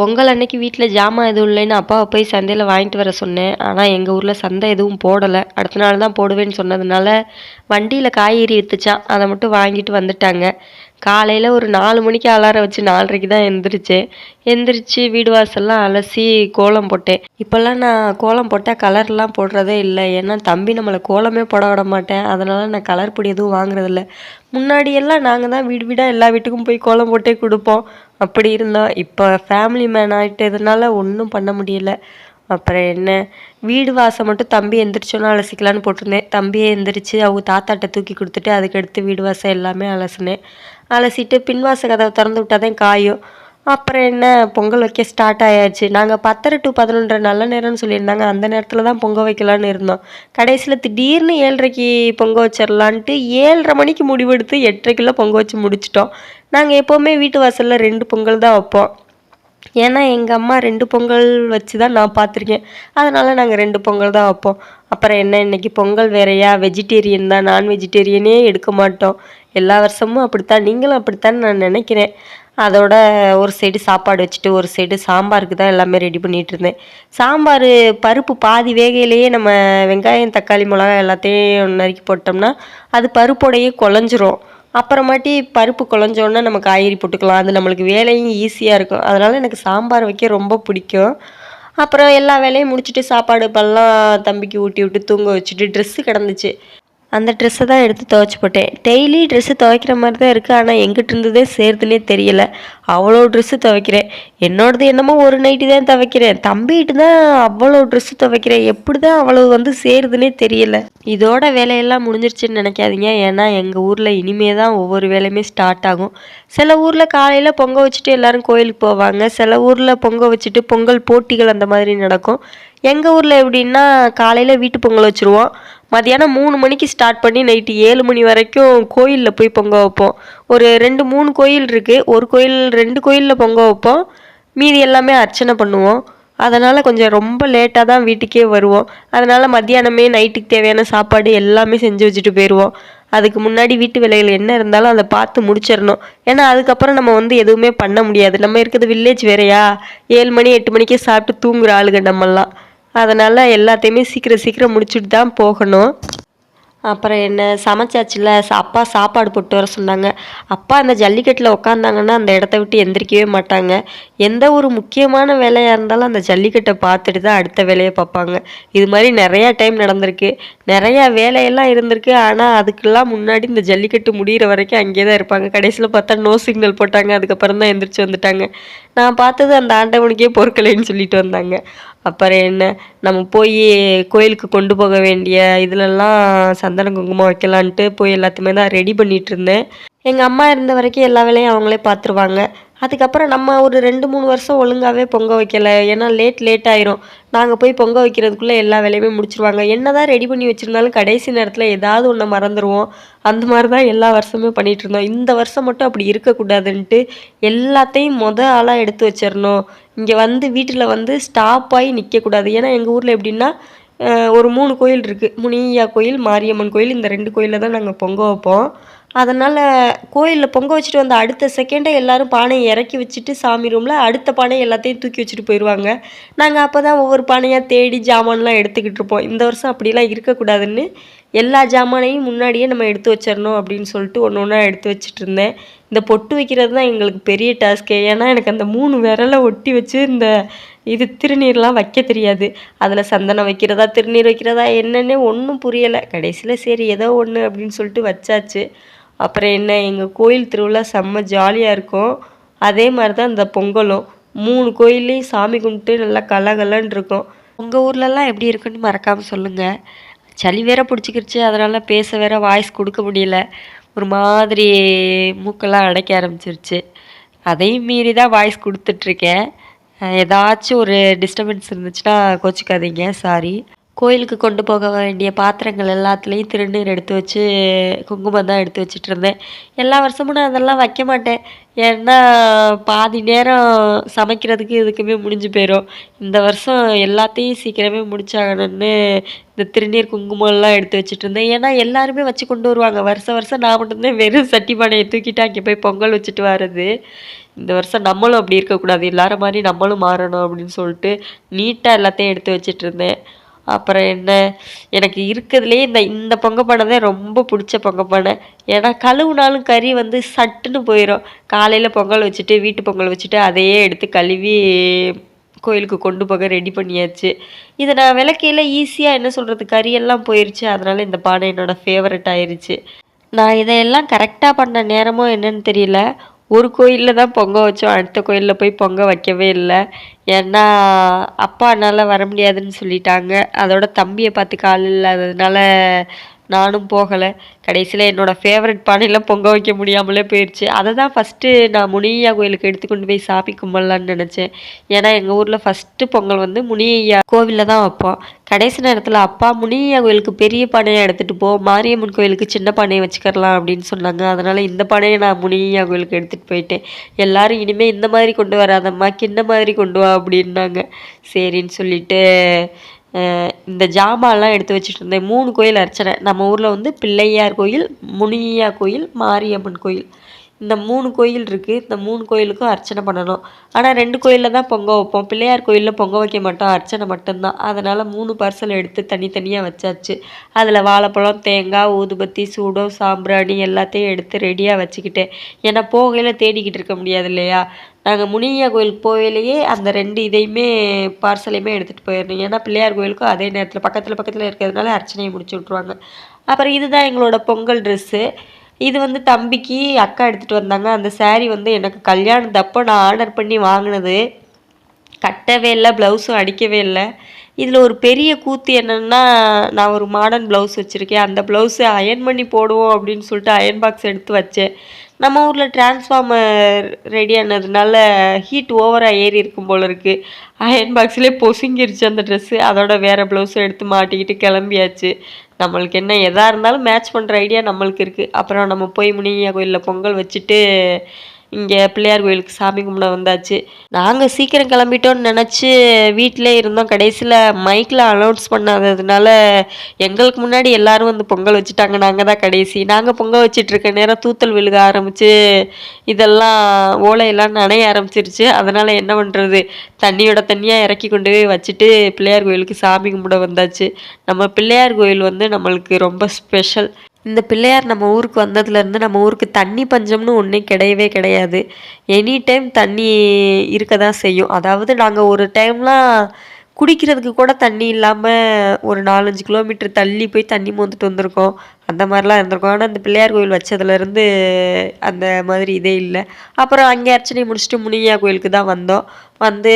பொங்கல் அன்னைக்கு வீட்டில் ஜாமான் எதுவும் இல்லைன்னு அப்பாவை போய் சந்தையில் வாங்கிட்டு வர சொன்னேன். ஆனால் எங்கள் ஊரில் சந்தை எதுவும் போடலை. அடுத்த நாள் தான் போடுவேன்னு சொன்னதுனால வண்டியில் காய்கறி விற்றுச்சான் அதை மட்டும் வாங்கிட்டு வந்துட்டாங்க. காலையில் ஒரு நாலு மணிக்கு அலாரம் வச்சு நாலரைக்கு தான் எழுந்திரிச்சேன் எந்திரிச்சு வீடு வாசல்லாம் அலசி கோலம் போட்டேன். இப்போல்லாம் நான் கோலம் போட்டால் கலர்லாம் போடுறதே இல்லை. ஏன்னா தம்பி நம்மளை கோலமே போட விட மாட்டேன். அதனால் நான் கலர் பொடி எதுவும் வாங்குறதில்ல. முன்னாடியெல்லாம் நாங்கள் தான் வீடு வீடாக எல்லா வீட்டுக்கும் போய் கோலம் போட்டே கொடுப்போம். அப்படி இருந்தோம் இப்போ ஃபேமிலி மேன் ஆகிட்டதுனால ஒன்றும் பண்ண முடியல. அப்புறம் என்ன? வீடு வாசம் மட்டும் தம்பி எந்திரிச்சோன்னா அலசிக்கலான்னு போட்டிருந்தேன். தம்பியை எந்திரிச்சு அவங்க தாத்தாட்ட தூக்கி கொடுத்துட்டு அதுக்கடுத்து வீடு வாசம் எல்லாமே அலசினேன். அலசிட்டு பின்வாச கதவை திறந்து விட்டாதான் காயும். அப்புறம் என்ன? பொங்கல் வைக்க ஸ்டார்ட் ஆயாச்சு. நாங்கள் பத்தரை டு பதினொன்றரை நல்ல நேரம்னு சொல்லியிருந்தாங்க. அந்த நேரத்தில் தான் பொங்கல் வைக்கலான்னு இருந்தோம். கடைசியில் திடீர்னு ஏழரைக்கு பொங்க வச்சிடலான்ட்டு ஏழரை மணிக்கு முடிவெடுத்து எட்டரைக்குள்ளே பொங்கல் வச்சு முடிச்சிட்டோம். நாங்கள் எப்போவுமே வீட்டு வாசலில் ரெண்டு பொங்கல் தான் வைப்போம். ஏன்னா எங்கள் அம்மா ரெண்டு பொங்கல் வச்சு தான் நான் பார்த்துருக்கேன். அதனால் நாங்கள் ரெண்டு பொங்கல் தான் வைப்போம். அப்புறம் என்ன இன்னைக்கு பொங்கல் வேறையா? வெஜிடேரியன் தான். நான் வெஜிடேரியனே எடுக்க மாட்டோம். எல்லா வருஷமும் அப்படித்தான். நீங்களும் அப்படித்தான் நான் நினைக்கிறேன். அதோட ஒரு சைடு சாப்பாடு வச்சுட்டு ஒரு சைடு சாம்பாருக்கு தான் எல்லாமே ரெடி பண்ணிட்டு இருந்தேன். சாம்பார் பருப்பு பாதி வேகையிலேயே நம்ம வெங்காயம் தக்காளி மிளகாய் எல்லாத்தையும் நறுக்கி போட்டோம்னா அது பருப்போடையே குழஞ்சிரும். அப்புறமாட்டி பருப்பு குழஞ்சோடனே நம்ம காய்கறி போட்டுக்கலாம். அது நம்மளுக்கு வேலையும் ஈஸியாக இருக்கும். அதனால் எனக்கு சாம்பார் வைக்க ரொம்ப பிடிக்கும். அப்புறம் எல்லா வேலையும் முடிச்சுட்டு சாப்பாடு பல்லாம் தம்பிக்கு ஊட்டி விட்டு தூங்க வச்சுட்டு ட்ரெஸ்ஸு கிடந்துச்சு. அந்த ட்ரெஸ்ஸை தான் எடுத்து துவைச்சி போட்டேன். டெய்லி ட்ரெஸ்ஸு துவைக்கிற மாதிரி தான் இருக்குது ஆனால் எங்கிட்ட இருந்ததே சேர்த்துனே தெரியல. அவ்வளோ ட்ரெஸ்ஸு துவைக்கிறேன். என்னோடது என்னமோ ஒரு நைட்டு தான் துவைக்கிறேன். தம்பிகிட்ட தான் அவ்வளோ ட்ரெஸ்ஸு துவைக்கிறேன். எப்படி தான் அவ்வளோ வந்து சேருதுன்னே தெரியல. இதோட வேலையெல்லாம் முடிஞ்சிருச்சுன்னு நினைக்காதீங்க. ஏன்னா எங்கள் ஊரில் இனிமே தான் ஒவ்வொரு வேலையுமே ஸ்டார்ட் ஆகும். சில ஊரில் காலையில் பொங்க வச்சுட்டு எல்லாரும் கோயிலுக்கு போவாங்க. சில ஊரில் பொங்க வச்சுட்டு பொங்கல் போட்டிகள் அந்த மாதிரி நடக்கும். எங்கள் ஊரில் எப்படின்னா காலையில் வீட்டு பொங்கல் வச்சுருவோம். மதியானம் மூணு மணிக்கு ஸ்டார்ட் பண்ணி நைட்டு ஏழு மணி வரைக்கும் கோயிலில் போய் பொங்க வைப்போம். ஒரு ரெண்டு மூணு கோயில் இருக்குது ஒரு கோயில் ரெண்டு கோயிலில் பொங்க வைப்போம். மீதி எல்லாமே அர்ச்சனை பண்ணுவோம். அதனால் கொஞ்சம் ரொம்ப லேட்டாக தான் வீட்டுக்கே வருவோம். அதனால் மத்தியானமே நைட்டுக்கு தேவையான சாப்பாடு எல்லாமே செஞ்சு வச்சுட்டு போயிடுவோம் அதுக்கு முன்னாடி வீட்டு வேலைகள் என்ன இருந்தாலும் அதை பார்த்து முடிச்சிடணும். ஏன்னா அதுக்கப்புறம் நம்ம வந்து எதுவுமே பண்ண முடியாது. நம்ம இருக்கிறது வில்லேஜ் வேறையா? ஏழு மணி எட்டு மணிக்கே சாப்பிட்டு தூங்குற ஆளுங்க நம்மெல்லாம். அதனால் எல்லாத்தையுமே சீக்கிரம் சீக்கிரம் முடிச்சுட்டு தான் போகணும். அப்புறம் என்ன சமைச்சாச்சுல அப்பா சாப்பாடு போட்டு வர சொன்னாங்க. அப்பா அந்த ஜல்லிக்கட்டில் உட்காந்தாங்கன்னா அந்த இடத்த விட்டு எந்திரிக்கவே மாட்டாங்க. எந்த ஒரு முக்கியமான வேலையாக இருந்தாலும் அந்த ஜல்லிக்கட்டை பார்த்துட்டு தான் அடுத்த வேலையை பார்ப்பாங்க. இது மாதிரி நிறையா டைம் நடந்திருக்கு. நிறையா வேலையெல்லாம் இருந்திருக்கு. ஆனால் அதுக்கெல்லாம் முன்னாடி இந்த ஜல்லிக்கட்டு முடியிற வரைக்கும் அங்கேயே தான் இருப்பாங்க. கடைசியில் பார்த்தா நோ சிக்னல் போட்டாங்க. அதுக்கப்புறம் தான் எந்திரிச்சு வந்துட்டாங்க. நான் பார்த்தது அந்த ஆண்டவனுக்கே பொறுக்கலைன்னு சொல்லிட்டு வந்தாங்க. அப்புறம் என்ன நம்ம போய் கோயிலுக்கு கொண்டு போக வேண்டிய இதுலெல்லாம் சந்தன குங்குமம் வைக்கலான்ட்டு போய் எல்லாத்தையுமே தான் ரெடி பண்ணிகிட்டு இருந்தேன். எங்கள் அம்மா இருந்த வரைக்கும் எல்லா வேலையும் அவங்களே பார்த்துருவாங்க. அதுக்கப்புறம் நம்ம ஒரு ரெண்டு மூணு வருஷம் ஒழுங்காகவே பொங்க வைக்கல. ஏன்னா லேட் லேட் ஆயிரும். நாங்கள் போய் பொங்க வைக்கிறதுக்குள்ளே எல்லா வேலையுமே முடிச்சிருவாங்க. என்னதான் ரெடி பண்ணி வச்சுருந்தாலும் கடைசி நேரத்தில் ஏதாவது ஒன்று மறந்துடுவோம் அந்த மாதிரி தான் எல்லா வருஷமே பண்ணிகிட்டு இருந்தோம். இந்த வருஷம் மட்டும் அப்படி இருக்கக்கூடாதுன்ட்டு எல்லாத்தையும் மொத ஆளாக எடுத்து வச்சிடணும் இங்கே வந்து வீட்டில் வந்து ஸ்டாப் ஆகி நிற்கக்கூடாது ஏன்னா எங்கள் ஊரில் எப்படின்னா ஒரு மூணு கோயில் இருக்குது முனியா கோயில் மாரியம்மன் கோயில் இந்த ரெண்டு கோயிலில் தான் நாங்கள் பொங்க வைப்போம். அதனால் கோயிலில் பொங்க வச்சுட்டு வந்த அடுத்த செகண்டே எல்லாரும் பானையை இறக்கி வச்சுட்டு சாமி ரூமில் அடுத்த பானையை எல்லாத்தையும் தூக்கி வச்சுட்டு போயிடுவாங்க நாங்கள் அப்போ தான் ஒவ்வொரு பானையாக தேடி ஜாமான்லாம் எடுத்துக்கிட்டு இருப்போம். இந்த வருஷம் அப்படிலாம் இருக்கக்கூடாதுன்னு எல்லா ஜாமானையும் முன்னாடியே நம்ம எடுத்து வச்சிடணும் அப்படின்னு சொல்லிட்டு ஒன்று ஒன்றா எடுத்து வச்சுட்டு இருந்தேன். இந்த பொட்டு வைக்கிறது தான் எங்களுக்கு பெரிய டாஸ்க்கு ஏன்னா எனக்கு அந்த மூணு விரலை ஒட்டி வச்சு இந்த இது திருநீர்லாம் வைக்க தெரியாது. அதில் சந்தனம் வைக்கிறதா திருநீர் வைக்கிறதா என்னென்னே ஒன்றும் புரியலை. கடைசியில் சரி ஏதோ ஒன்று அப்படின்னு சொல்லிட்டு வச்சாச்சு. அப்புறம் என்ன எங்கள் கோயில் திருவிழா செம்ம ஜாலியாக இருக்கும். அதே மாதிரி தான் இந்த பொங்கலும். மூணு கோயில்லையும் சாமி கும்பிட்டு நல்லா கலகலன்னு இருக்கும். உங்கள் ஊர்லலாம் எப்படி இருக்குன்னு மறக்காமல் சொல்லுங்கள் சளி வேற பிடிச்சிக்கிருச்சு அதனால் பேச வேற வாய்ஸ் கொடுக்க முடியல. ஒரு மாதிரி மூக்கெல்லாம் அடைக்க ஆரம்பிச்சிருச்சு. அதையும் மீறி தான் வாய்ஸ் கொடுத்துட்ருக்கேன் ஏதாச்சும் ஒரு டிஸ்டர்பன்ஸ் இருந்துச்சுன்னா கோச்சிக்காதீங்க சாரி கோயிலுக்கு கொண்டு போக வேண்டிய பாத்திரங்கள் எல்லாத்துலேயும் திருநீர் எடுத்து வச்சு குங்குமம் தான் எடுத்து வச்சுட்டு இருந்தேன். எல்லா வருஷமும் நான் அதெல்லாம் வைக்க மாட்டேன். ஏன்னா பாதி நேரம் சமைக்கிறதுக்கு இதுக்குமே முடிஞ்சு போயிடும் இந்த வருஷம் எல்லாத்தையும் சீக்கிரமே முடிச்சாகணும்னு இந்த திருநீர் குங்குமம்லாம் எடுத்து வச்சுட்டு இருந்தேன். ஏன்னா எல்லாருமே வச்சு கொண்டு வருவாங்க. வருஷம் வருஷம் நான் மட்டும்தான் வெறும் சட்டி பானையை தூக்கிட்டு அங்கே போய் பொங்கல் வச்சுட்டு வர்றது. இந்த வருஷம் நம்மளும் அப்படி இருக்கக்கூடாது. எல்லாரும் மாதிரி நம்மளும் மாறணும் அப்படின்னு சொல்லிட்டு நீட்டாக எல்லாத்தையும் எடுத்து வச்சுட்டு இருந்தேன். அப்புறம் என்ன? எனக்கு இருக்கிறதுலே இந்த இந்த பொங்க பானை தான் ரொம்ப பிடிச்ச பொங்க பானை. ஏன்னா கழுவுனாலும் கறி வந்து சட்டுன்னு போயிடும் காலையில் பொங்கல் வச்சுட்டு வீட்டு பொங்கல் வச்சுட்டு அதையே எடுத்து கழுவி கோயிலுக்கு கொண்டு போக ரெடி பண்ணியாச்சு. இதை நான் விளக்கையில் ஈஸியாக என்ன சொல்கிறது கறியெல்லாம் போயிடுச்சு அதனால் இந்த பானை என்னோடய ஃபேவரட் ஆயிடுச்சு நான் இதையெல்லாம் கரெக்டாக பண்ண நேரமோ என்னன்னு தெரியல. ஒரு கோயிலில் தான் பொங்க வச்சோம். அடுத்த கோயிலில் போய் பொங்க வைக்கவே இல்லை. ஏன்னா அப்பா என்னால் வர முடியாதுன்னு சொல்லிட்டாங்க. அதோட தம்பியை பார்த்து கால் இல்லாததுனால நானும் போகலை. கடைசியில் என்னோடய ஃபேவரட் பானையெல்லாம் பொங்க வைக்க முடியாமலே போயிடுச்சு அதை தான் ஃபஸ்ட்டு நான் முனியா கோயிலுக்கு எடுத்துக்கொண்டு போய் சாமி கும்பலான்னு நினச்சேன். ஏன்னா எங்கள் ஊரில் ஃபஸ்ட்டு பொங்கல் வந்து முனியா கோவிலில் தான் வைப்போம். கடைசி நேரத்தில் அப்பா முனியா கோயிலுக்கு பெரிய பானையை எடுத்துகிட்டு போ மாரியம்மன் கோயிலுக்கு சின்ன பானையை வச்சுக்கரலாம் அப்படின்னு சொன்னாங்க. அதனால் இந்த பானையை நான் முனியா கோயிலுக்கு எடுத்துகிட்டு போயிட்டேன். எல்லாரும் இனிமேல் இந்த மாதிரி கொண்டு வராதம்மா கிண்ண மாதிரி கொண்டு வா அப்படின்னாங்க. சரின்னு சொல்லிட்டு இந்த ஜாமான்லாம் எடுத்து வச்சுட்டு இருந்தேன். மூணு கோயில் அர்ச்சனை. நம்ம ஊரில் வந்து பிள்ளையார் கோயில் முனியா கோயில் மாரியம்மன் கோயில். இந்த மூணு கோயில் இருக்குது இந்த மூணு கோயிலுக்கும் அர்ச்சனை பண்ணணும். ஆனால் ரெண்டு கோயிலில் தான் பொங்க வைப்போம். பிள்ளையார் கோயிலில் பொங்க வைக்க மாட்டோம். அர்ச்சனை மட்டும்தான். அதனால் மூணு பார்சல் எடுத்து தனித்தனியாக வச்சாச்சு. அதில் வாழைப்பழம் தேங்காய் ஊதுபத்தி சூடம் சாம்பிராணி எல்லாத்தையும் எடுத்து ரெடியாக வச்சுக்கிட்டேன். ஏன்னா போகையில் தேடிக்கிட்டு இருக்க முடியாது இல்லையா? நாங்கள் முனியா கோயிலுக்கு போகலையே அந்த ரெண்டு இதையுமே பார்சலையுமே எடுத்துகிட்டு போயிடணும் ஏன்னா பிள்ளையார் கோயிலுக்கும் அதே நேரத்தில் பக்கத்தில் பக்கத்தில் இருக்கிறதுனால அர்ச்சனையை முடிச்சு விட்ருவாங்க அப்புறம் இதுதான் எங்களோட பொங்கல் ட்ரெஸ்ஸு இது வந்து தம்பிக்கு அக்கா எடுத்துகிட்டு வந்தாங்க. அந்த சேரீ வந்து எனக்கு கல்யாணத்தப்போ நான் ஆர்டர் பண்ணி வாங்கினது. கட்டவே இல்லை ப்ளவுஸும் அடிக்கவே இல்லை. இதில் ஒரு பெரிய கூத்து என்னென்னா நான் ஒரு மாடர்ன் ப்ளவுஸ் வச்சுருக்கேன். அந்த ப்ளவுஸை அயன் பண்ணி போடுவோம் அப்படின்னு சொல்லிட்டு அயன் பாக்ஸ் எடுத்து வச்சேன். நம்ம ஊரில் டிரான்ஸ்ஃபார்மர் ரெடி ஆனதுனால ஹீட் ஓவராக ஏறி இருக்கும் போல் இருக்குது அயன் பாக்ஸ்லேயே பொசுங்கிருச்சு அந்த ட்ரெஸ்ஸு அதோட வேறு ப்ளவுஸும் எடுத்து மாட்டிக்கிட்டு கிளம்பியாச்சு. நம்மளுக்கு என்ன எதாக இருந்தாலும் மேட்ச் பண்ணுற ஐடியா நம்மளுக்கு இருக்குது அப்புறம் நம்ம போய் முனியா கோயிலில் பொங்கல் வச்சுட்டு இங்கே பிள்ளையார் கோயிலுக்கு சாமி கும்பிட வந்தாச்சு. நாங்கள் சீக்கிரம் கிளம்பிட்டோம்னு நினச்சி வீட்டிலே இருந்தோம். கடைசியில் மைக்கில் அனௌன்ஸ் பண்ணாததுனால எங்களுக்கு முன்னாடி எல்லோரும் வந்து பொங்கல் வச்சுட்டாங்க. நாங்கள் தான் கடைசி. நாங்கள் பொங்கல் வச்சிட்ருக்க நேரம் தூத்தல் விழுக ஆரம்பித்து இதெல்லாம் ஓலையெல்லாம் நனைய ஆரம்பிச்சிருச்சு. அதனால் என்ன பண்ணுறது தண்ணியோட தண்ணியாக இறக்கி கொண்டு போய் வச்சுட்டு பிள்ளையார் கோயிலுக்கு சாமி கும்பிட வந்தாச்சு. நம்ம பிள்ளையார் கோயில் வந்து நம்மளுக்கு ரொம்ப ஸ்பெஷல் இந்த பிள்ளையார் நம்ம ஊருக்கு வந்ததுலேருந்து நம்ம ஊருக்கு தண்ணி பஞ்சம்னு ஒன்றே கிடையவே கிடையாது. எனி டைம் தண்ணி இருக்க தான் செய்யும். அதாவது நாங்கள் ஒரு டைம்லாம் குடிக்கிறதுக்கு கூட தண்ணி இல்லாமல் ஒரு நாலஞ்சு கிலோமீட்டர் தள்ளி போய் தண்ணி மோந்துட்டு வந்திருக்கோம். அந்த மாதிரிலாம் இருந்திருக்கோம். ஆனால் அந்த பிள்ளையார் கோயில் வச்சதுலேருந்து அந்த மாதிரி இதே இல்லை. அப்புறம் அங்கே அர்ச்சனை முடிச்சுட்டு முனியா கோயிலுக்கு தான் வந்தோம். வந்து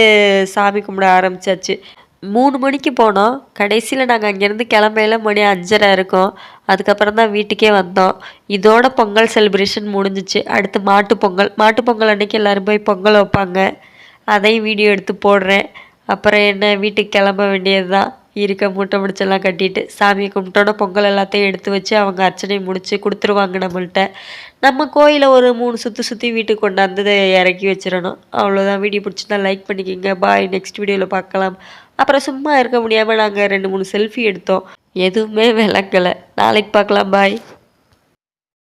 சாமி கும்பிட ஆரம்பிச்சாச்சு. மூணு மணிக்கு போனோம். கடைசியில் நாங்கள் அங்கேருந்து கிளம்பையில மணி அஞ்சரை இருக்கும். அதுக்கப்புறம் தான் வீட்டுக்கே வந்தோம். இதோட பொங்கல் செலிப்ரேஷன் முடிஞ்சிச்சு. அடுத்து மாட்டு பொங்கல். மாட்டு பொங்கல் அன்றைக்கி எல்லோரும் போய் பொங்கல் வைப்பாங்க. அதையும் வீடியோ எடுத்து போடுறேன். அப்புறம் என்ன வீட்டுக்கு கிளம்ப வேண்டியது தான் இருக்க மூட்டை முடிச்செல்லாம் கட்டிட்டு சாமியை கும்பிட்டோட பொங்கல் எல்லாத்தையும் எடுத்து வச்சு அவங்க அர்ச்சனை முடித்து கொடுத்துருவாங்க நம்மள்கிட்ட நம்ம கோயிலை ஒரு மூணு சுற்றி சுற்றி வீட்டுக்கு கொண்டாந்து இறக்கி வச்சிடணும். அவ்வளோதான் வீடியோ பிடிச்சிருந்தா லைக் பண்ணிக்கிங்க. பாய் நெக்ஸ்ட் வீடியோவில் பார்க்கலாம். அப்புறம் சும்மா இருக்க முடியாமல் நாங்கள் ரெண்டு மூணு செல்ஃபி எடுத்தோம். எதுவுமே விளக்கலை நாளைக்கு பார்க்கலாம். பாய்